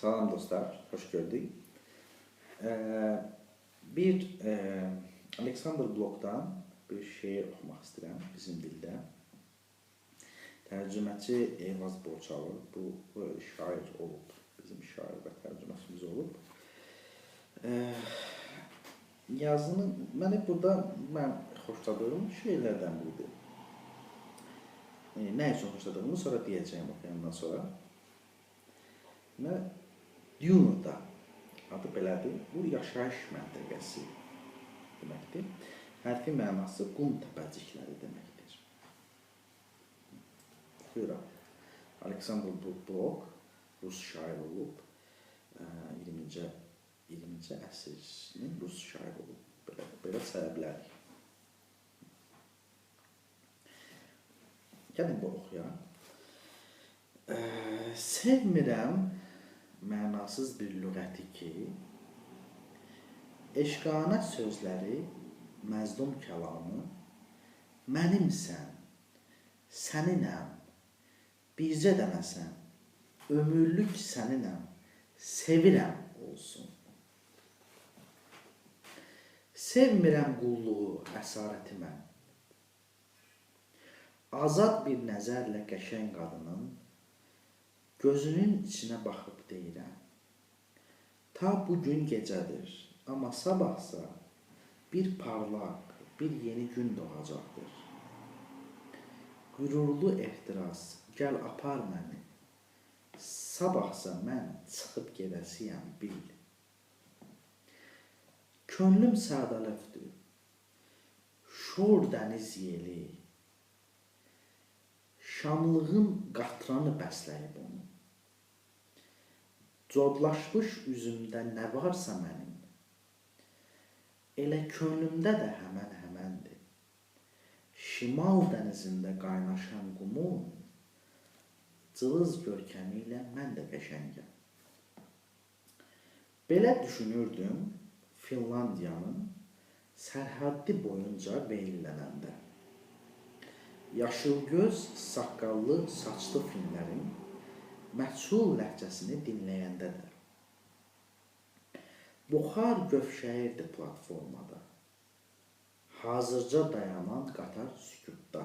Salam dostlar, hoş gördük. Ee, bir e, Alexander Blok'tan bir şiir okumak istedim bizim dildə. Tərcüməçi Elvaz Borçalı, bu, bu şair olub, bizim şair və tərcüməçimiz olub. Ee, yazını, məni burada mən xoşladığım şeylərdən biridir. E, nə üçün xoşladığımı sonra deyəcəyim oxuyandan sonra. Və Dune'da adı belədir. Bu yaşayış məntəqəsi deməkdir. Hərfi mənası qum təpəcikləri deməkdir. Oxuyuram. Alexander Blok Rus şair olub. Ə, 20-ci 20-ci əsrin Rus şair olub. Belə, belə saya bilərik. Gəlin bu oxuyaq. Sevmirəm mənasız bir lüğəti ki, eşqanə sözləri, məzdum kəlamı, mənimsən, səninəm, bircə dənəsən, ömürlük səninəm, sevirəm olsun. Sevmirəm qulluğu, əsarəti mən. Azad bir nəzərlə qəşəng qadının gözünün içinə baxıb deyirəm. Ta bu gün gecədir, amma sabahsa bir parlaq, bir yeni gün doğacaqdır. Qürurlu ehtiras, gəl apar məni. Sabahsa mən çıxıb gedəsiyəm bil. Könlüm sadəlövdür. Şor dəniz yeli, şamlığın qatranı bəsləyib onu. Codlaşmış üzümdə nə varsa mənim, elə könlümdə də həmən həməndir. Şimal dənizində qaynaşan qumun cılız görkəmi ilə mən də qəşəngəm. Belə düşünürdüm Finlandiyanın sərhəddi boyunca veillənəndə. Yaşıl göz, saqqallı, saçlı fillərin məchul ləhcəsini dinləyəndə də. Buxar gövşəyirdi platformada. Hazırca dayanan qatar sükutda.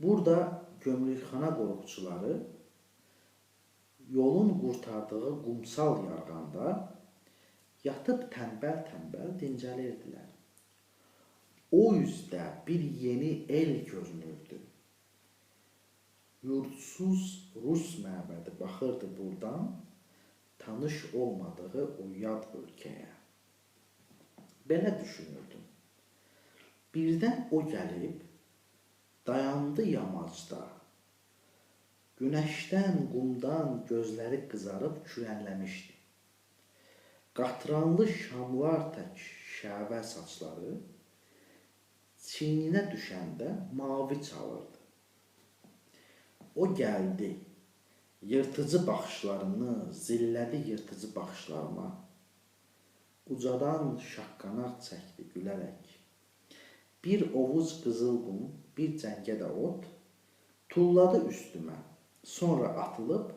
Burada gömrükxana qorxucuları yolun qurtardığı qumsal yarğanda yatıb tənbəl-tənbəl dincəlirdilər. O üzdə bir yeni el görünürdü. Yurdsuz Rus məbədi baxırdı buradan, tanış olmadığı o yad ölkəyə. Belə düşünürdüm. Birdən o gəlib, dayandı yamacda. Günəşdən, qumdan gözləri qızarıb kürənləmişdi. Qatranlı şamlar tək şəvə saçları çiyninə düşəndə mavi çalırdı. O gəldi. Yırtıcı baxışlarını zillədi yırtıcı baxışlarıma. Ucadan şaqqanaq çəkdi gülərək. Bir ovuc qızıl qum, bir cəngə də ot tulladı üstümə. Sonra atılıb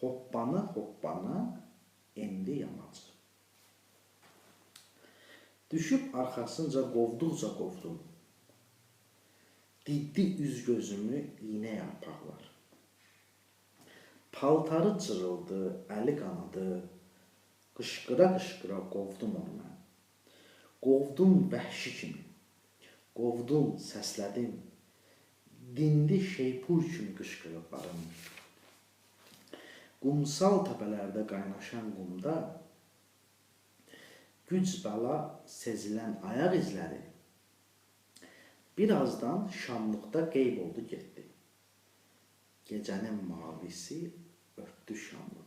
hoppana hoppana endi yamacı. Düşüb arxasınca qovduqca qovdum. Diddi üz gözümü iynə yarpaqlar. Paltarı cırıldı, əli qanadı. Qışqıra-qışqıra qovdum onu mən. Qovdum vəhşi kimi. Qovdum, səslədim. Dindi şeypur kimi qışqırıqlarım. Qumsal təpələrdə qaynaşan qumda güc bəla sezilən ayaq izləri birazdan şamlıqda qeyb oldu getdi. Gecənin mavisi örtdü şamlığı.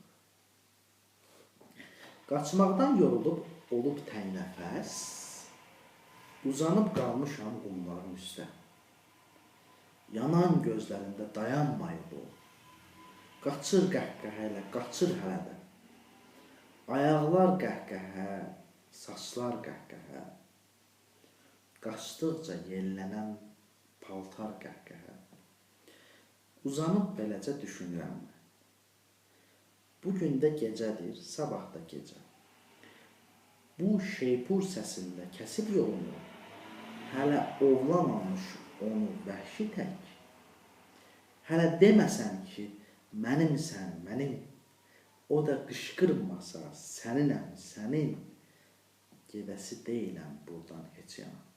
Qaçmaqdan yorulub olub təynəfəs, uzanıb qalmışam qumların üstə. Yanan gözlərində dayanmayıb o. Qaçır qəhqəhə ilə, qaçır hələ də. Ayaqlar qəhqəhə, saçlar qəhqəhə. Qaçdıqca yellənən paltar qəhqəhə. Uzanıb beləcə düşünürəm. Bugün də gecədir, sabah da gecə. Bu şeypur səsində kəsib yolunu, hələ oğlan almış onu vəhşi tək. Hələ deməsən ki, mənimsən, mənim. O da qışqırmasa, səninəm, sənin. Gedəsi deyiləm buradan heç yana.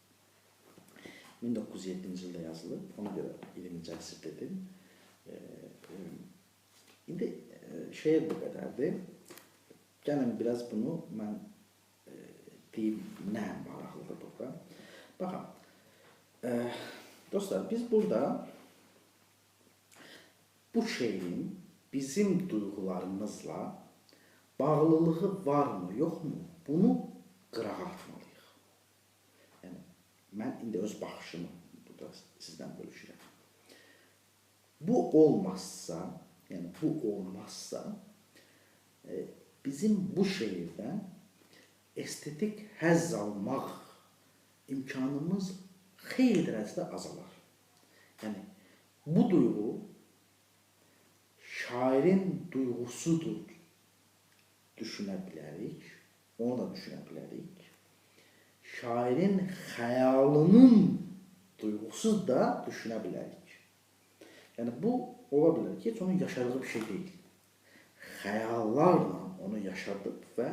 1907-ci ildə yazılıb, ona görə 20-ci əsr dedim. E, e, indi şeir bu qədərdir. Gəlin biraz bunu mən e, deyim, nə maraqlıdır burada. Baxın, e, dostlar, biz burada bu şeirin bizim duyğularımızla bağlılığı varmı, yoxmu? Bunu qırağa atmalıyıq. Mən indi öz baxışımı burada sizdən bölüşürəm. Bu olmazsa, yəni bu olmazsa e, bizim bu şehirdən estetik həzz almaq imkanımız xeyli dərəcədə azalar. Yəni bu duyğu şairin duyğusudur düşünə bilərik. Onu da düşünə bilərik. Şairin xəyalının duyğusu da düşünə bilərik. Yəni bu ola bilər ki, heç onun yaşadığı bir şey deyil. Xəyallarla onu yaşadıb və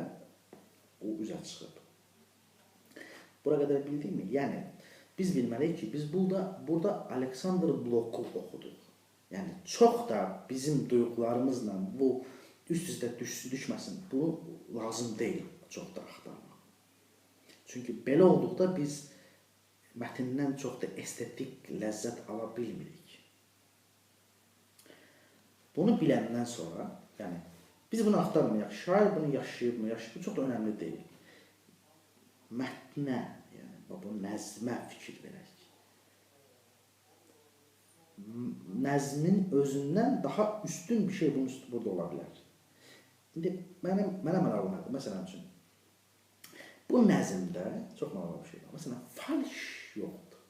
o üzə çıxıb. Bura qədər bildikmi? Yəni biz bilməliyik ki, biz burada burada Alexander Bloku oxuduq. Yəni çox da bizim duyğularımızla bu üst-üstə düş, düşməsin. Bu lazım deyil çox da axtarmaq. Çünki belə olduqda biz mətndən çox da estetik ləzzət ala bilmirik. Bunu biləndən sonra, yəni biz bunu axtarmayaq. Şair bunu yaşayıbmı, yaşayıb çox da önəmli deyil. Mətnə, yəni bu nəzmə fikir verək. Nəzmin özündən daha üstün bir şey bunun üstü burada ola bilər. İndi mənim mənə maraqlıdır. Məsələn üçün bu nəzmdə çox maraqlı bir şey var. Məsələn, falş yoxdur.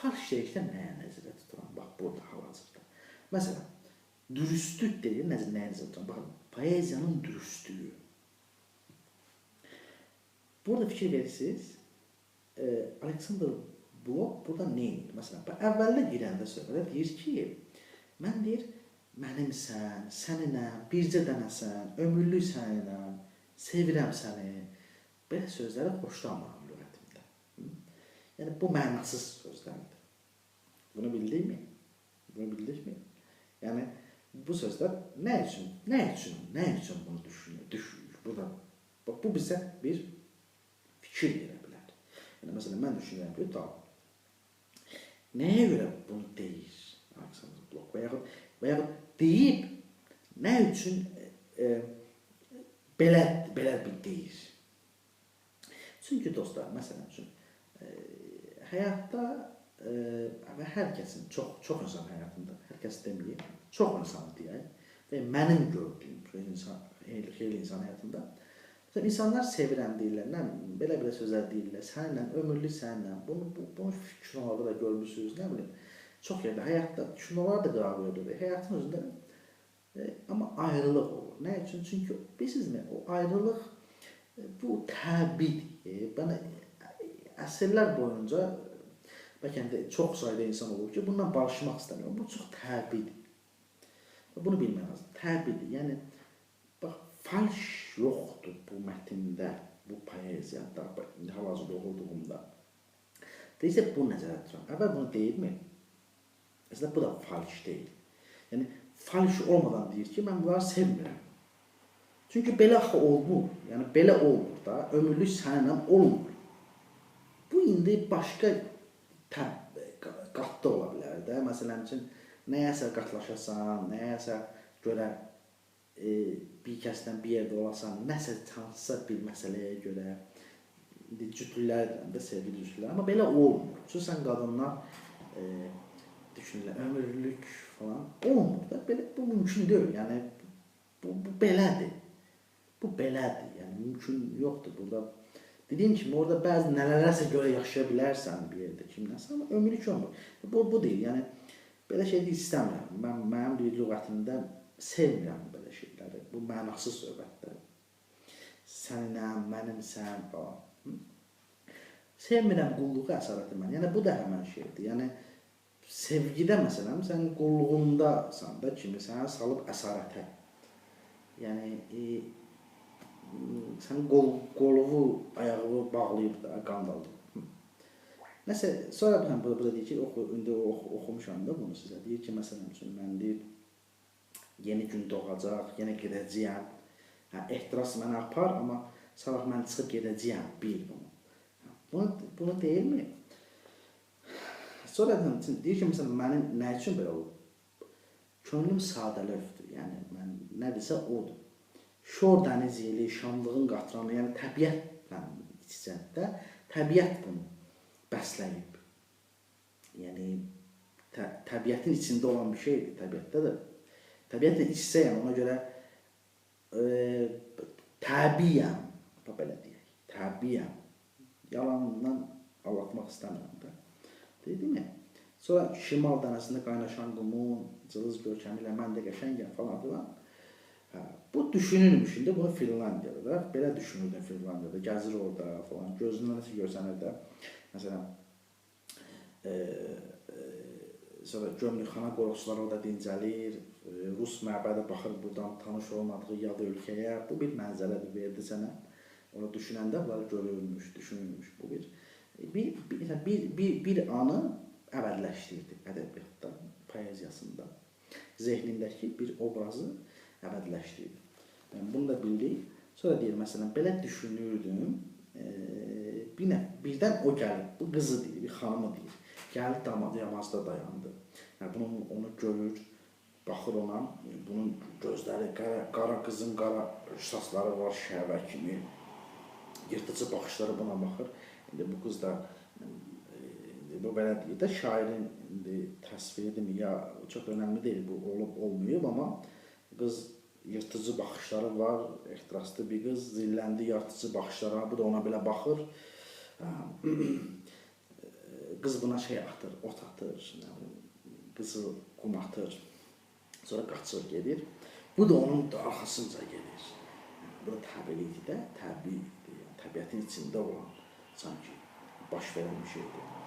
Falş şeydə nəyə nəzərdə tuturam? Bax burada hal-hazırda. Məsələn, dürüstlük deyir, nəzər nəyə nəzərdə tuturam? Baxın, poeziyanın dürüstlüyü. Burada fikir verirsiniz, e, Alexander Blok burada nə edir? Məsələn, əvvəldə girəndə söhbətə deyir ki, mən deyir, mənimsən, səninəm, bircə dənəsən, ömürlük səninəm, sevirəm səni. Belə sözlərə xoşlanmıram lüğətimdə. Yəni bu mənasız sözlərdir. Bunu bildikmi? Bunu bildikmi? Yəni bu sözlər nə üçün, nə üçün, nə üçün bunu düşünür, düşünür. Burada bax bu bizə bir fikir verə bilər. Yəni məsələn mən düşünürəm ki, tamam. Nəyə görə bunu deyir Alexander Blok və yaxud və yaxud deyib nə üçün e, belə belə bir deyir. Çünki dostlar, məsələn üçün e, həyatda e, və hər kəsin çox çox insan həyatında, hər kəs deməyim, çox insan deyək və mənim gördüyüm insan xeyli xeyli insan həyatında Məsələn, insanlar sevirəm deyirlər, nə belə belə sözlər deyirlər. Səninlə ömürlük səninlə. Bunu bu, bunu kinolarda da görmüsüz, nə bilim. Çox yerdə həyatda kinolar da qərar verir. Həyatın özündə e, amma ayrılıq olur. Nə üçün? Çünki bilirsinizmi, o ayrılıq bu təbiidir. Bana əsrlər boyunca bəlkə də çox sayda insan olur ki, bundan barışmaq istəmir. Bu çox təbiidir. Bunu bilmək lazım. Təbiidir. Yəni falş yoxdur bu mətndə, bu poeziyada, hal-hazırda oxuduğumda. Deyirsə bu nəzərdə tuturam. Əvvəl bunu deyibmi? Əslində bu da falş deyil. Yəni falş olmadan deyir ki, mən bunları sevmirəm. Çünki belə axı olmur. Yəni belə olmur da, ömürlük səninlə olmur. Bu indi başqa qatda ola bilər də. Məsələn üçün nəyəsə qatlaşasan, nəyəsə görə e, bir kəsdən bir yerdə olasan, nəsə hansısa bir məsələyə görə cütlülər də sevgili cütlülər, amma belə olmur. Xüsusən qadınlar e, düşünürlər, ömürlük falan olmur da. Belə bu mümkün deyil. Yəni bu, bu belədir. Bu belədir. Yəni mümkün yoxdur burada. Dediyim kimi orada bəzi nələrəsə görə yaşaya bilərsən bir yerdə kimləsə, amma ömürlük olmur. Bu bu deyil. Yəni belə şey istəmirəm. Mən mənim bir lüğətimdə sevmirəm belə şeyləri. Bu mənasız söhbətlər. Səninəm, mənimsən falan. Sevmirəm qulluğu əsarəti mən. Yəni bu da həmin şeydir. Yəni sevgidə məsələn sən qulluğundasan da kimi səni salıb əsarətə. Yəni e, sən qol qoluvu, ayağı bağlayıb da qandaldı. Nəsə sonra həm burada, burada deyir ki, oxu, indi ox, oxumuşam da bunu sizə. Deyir ki, məsələn üçün mən deyir yeni gün doğacaq, yenə gedəcəyəm. Hə, ehtiras mənə apar, amma sabah mən çıxıb gedəcəyəm, bil bunu. Hə, Bunu bunu deyirmi? Sonra deyir ki, məsələn mənim nə üçün belə olub? Könlüm sadəlövdür. Yəni mən nədirsə odur. Şor dəniz yeli, şamlığın qatranı, yəni təbiətlə içində təbiət bunu bəsləyib. Yəni tə, təbiətin içində olan bir şeydir, təbiətdə də. Təbiətlə iç-içəyəm, ona görə e, təbiəm, belə deyək. Təbiəm. Yalandan anlatmaq istəmirəm də. Dedim ya. Sonra şimal dənəsində qaynaşan qumun cılız görkəmi ilə mən də qəşəngəm falan filan. Hə, bu düşünülmüş indi bunu Finlandiyada da belə düşünürdüm Finlandiyada. Gəzir orada falan. Gözündən nəsə görsənir də. Məsələn e, e, sonra Gömrükxana qorxusuları orada dincəlir. E, Rus məbədi baxır buradan tanış olmadığı yad ölkəyə. Bu bir mənzərədir verdi sənə. Onu düşünəndə bunlar görülmüş, düşünülmüş bu bir bir bir bir, bir, bir anı əbədiləşdirdi ədəbiyyatda, poeziyasında. Zehnindəki bir obrazı əbədiləşdirdi. Yəni bunu da bildik. Sonra deyir məsələn belə düşünürdüm. E, bir nə, birdən o gəlib, bu qızı deyir, bir xanımı deyir. Gəlib damad yamazda dayandı. Yəni bunu onu görür, baxır ona, bunun gözləri qara, qara qızın qara saçları var şəhvə kimi. Yırtıcı baxışları buna baxır. İndi bu qız da e, bu belə deyir də şairin indi təsviridir ya çox önəmli deyil bu olub olmayıb amma qız yırtıcı baxışları var, ehtiraslı bir qız, zilləndi yırtıcı baxışlara, bu da ona belə baxır. qız buna şey atır, ot atır, qızı qum atır. Sonra qaçır gedir. Bu da onun da arxasınca gedir. Bu da təbiidir də, təbiidir. Yəni, təbiətin içində olan sanki baş verən bir şeydir.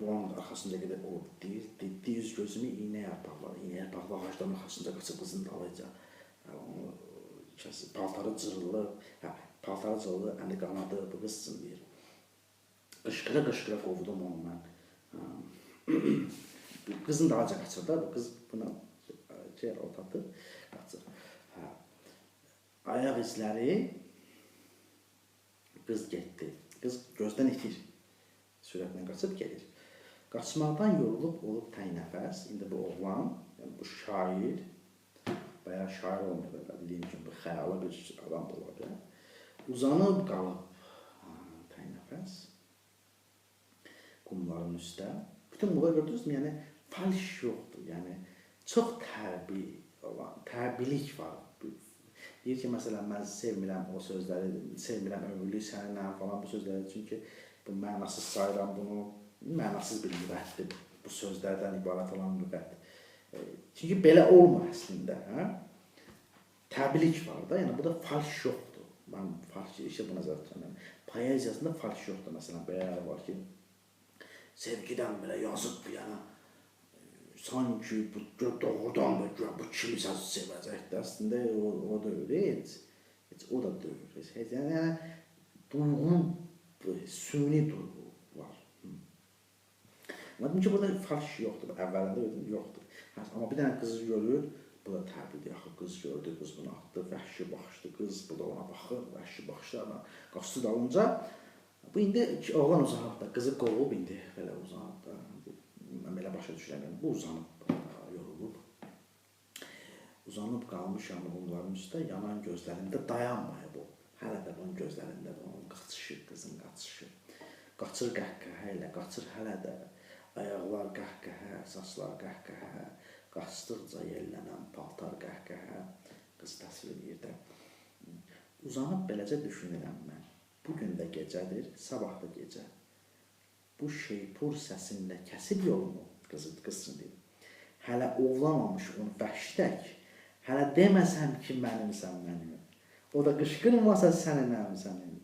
Bu onun arxasında gedib o deyir, deyir gözümü iynə yarpaqları, iynə yarpaqlı ağacların arxasında qaçıb qızın dalıyca. Onu kəs paltarı cırılır, hə, paltarı cırılır, əli qanadı, bu qız üçün deyir. Qışqıra qışqıra qovdum onu mən. Qızın dalınca qaçır da, bu qız buna şey otatır, qaçır. Hə. Ayaq izləri qız getdi. Qız gözdən itir. Sürətlə qaçıb gedir. Qaçmaqdan yorulub olub təynəfəs. İndi bu oğlan, yəni bu şair, bayağı şair olmuyor belə dediyim kimi bu xəyali bir adam da ola bilər. Uzanıb qalıb təynəfəs qumların üstə. Bütün bunları gördünüzmü? Yəni falş yoxdur. Yəni çox təbii olan, təbiilik var. Deyir ki, məsələn, mən sevmirəm o sözləri, sevmirəm ömürlük səninlə falan bu sözləri. Çünki bu mənasız sayıram bunu. Mənasız bir lüğətdir. Bu sözlərdən ibarət olan lüğət. E, çünki belə olmur əslində, hə? Təbiilik var da, yəni bu da falş yoxdur. Mən falş işə bu nəzərdə tuturam. Poeziyasında falş yoxdur. Məsələn, belə var ki, sevgidən belə yazıb bir yana sanki bu doğrudan da bu kimsə sevəcəkdir. Əslində o, o da öyle heç, heç o da deyil. Yəni, yəni duyğu süni duyğu var. Amma ki burada falş yoxdur. Əvvəlində dedim yoxdur. Hə, amma bir dənə qızı görür, bu da təbiidir. Axı qız gördü, qız bunu atdı, vəhşi baxışdı qız, bu da ona baxır, vəhşi baxışlarla qaçdı dalınca. Bu indi oğlan uzanıb da, qızı qovub indi belə uzanıb da mən belə başa düşürəm. Bu uzanıb, yorulub. Uzanıb qalmışam onların üstə, yanan gözlərində dayanmayıb o. Hələ də bunun gözlərində onun qaçışı, qızın qaçışı. Qaçır qəhqəhə ilə, qaçır hələ də. Ayaqlar qəhqəhə, saçlar qəhqəhə, qaçdıqca yellənən paltar qəhqəhə. Qız təsvir edir də. Uzanıb beləcə düşünürəm mən. Bu gün də gecədir, sabah da gecə bu şeypur səsində kəsib yolumu qızı qızsın deyir. Hələ ovlamamış onu vəhşi tək, Hələ deməsəm ki, mənimsən mənim. O da qışqırmasa səninəm sənin.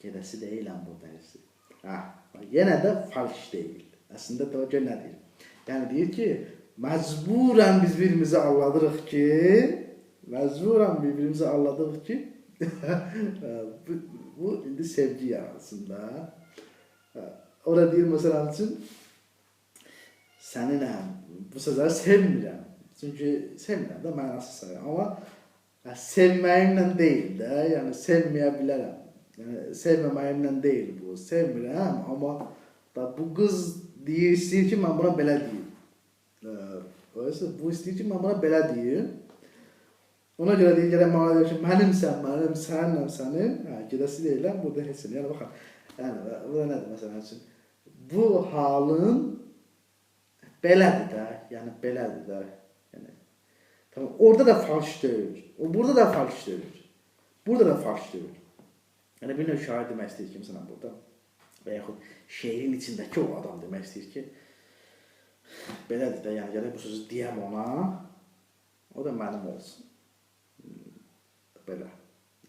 Gedəsi deyiləm bu dərsi. Ha, yenə də falş deyil. Əslində gör nə deyir? Yəni deyir ki, məcburən biz birimizi alladırıq ki, məcburən bir-birimizi alladırıq ki, bu, bu indi sevgi yaransında. Ha, Orada deyir məsələn üçün səninəm. Bu sözləri sevmirəm. Çünki sevmirəm də mənası sayıram. Amma sevməyimlə deyil də, yəni sevməyə bilərəm. Yəni sevməməyimlə deyil bu. Sevmirəm, amma da bu qız deyir, istəyir ki, mən buna belə deyim. Oysa bu istəyir ki, mən buna belə deyim. Ona görə deyir, gələk mənə deyir ki, mənimsən, mənim, səninəm, sənin. Hə, gedəsi deyiləm, burada heç nə. Yəni baxın, yəni bu da nədir məsələn üçün? Bu halın belədir də, yəni belədir də. Yəni tamam, orada da falş deyil. O burada da falş deyil. Burada da falş deyil. Yəni növ şair demək istəyir ki, məsələn burada və yaxud şeirin içindəki o adam demək istəyir ki, belədir də, yəni gərək bu sözü deyəm ona, o da mənim olsun. Hmm, Belə.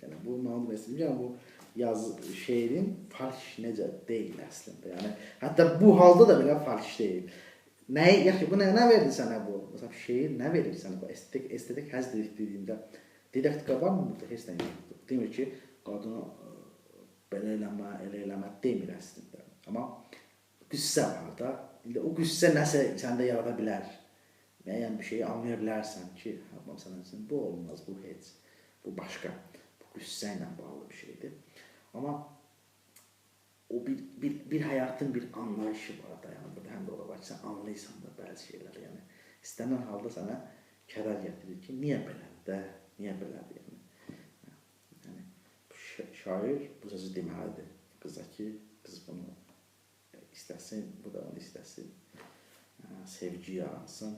Yəni bu mənim demək istəyirəm, yəni bu yaz şeirin falş necə deyil əslində. Yəni hətta bu halda da belə falş deyil. Nə yaxşı bu nə, nə verdi sənə bu? Məsələn şeir nə verir sənə bu estetik estetik həzz dediyində didaktika varmı burada heç nə yoxdur. Demir ki, qadına ə, belə eləmə, elə eləmə demir əslində. Amma qüssə var da. İndi o qüssə nəsə səndə yarada bilər. Müəyyən bir şeyi anlaya bilərsən ki, hə, məsələn üçün bu olmaz, bu heç, bu başqa. Bu qüssə ilə bağlı bir şeydir. Amma o bir, bir, bir həyatın bir anlayışı var da, yəni burada həm də o da var ki, sən anlayırsan da bəzi şeyləri, yəni istənilən halda sənə kədər gətirir ki, niyə belədir də, niyə belədir, yəni. Yəni bu şa- şair bu sözü deməlidir qıza ki, qız bunu istəsin, bu da onu istəsin. Sevgi yaransın.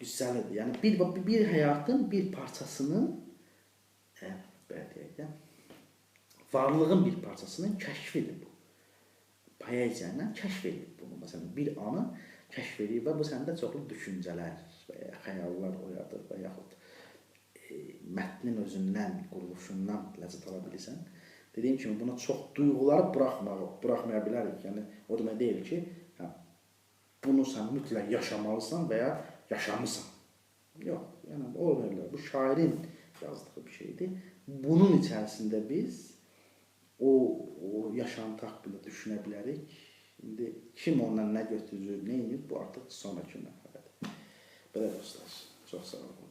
Güzəldir. Yəni bir bir, həyatın bir parçasının hə, belə deyək də, varlığın bir parçasının kəşfidir bu. Poeziya ilə kəşf edib bunu. Məsələn, bir anı kəşf edib və bu səndə çoxlu düşüncələr və ya xəyallar oyadır və yaxud mətnin özündən, quruluşundan ləzzət ala bilirsən. Dediyim kimi buna çox duyğuları buraxmaq, buraxmaya bilərik. Yəni o demək deyil ki, hə, bunu sən mütləq yaşamalısan və ya yaşamısan. Yox, yəni o belə bu şairin yazdığı bir şeydir. Bunun içərisində biz o, o yaşantı haqqında düşünə bilərik. İndi kim ondan nə götürür, nə edir, bu artıq sonrakı mərhələdir. Belə dostlar, çox sağ olun.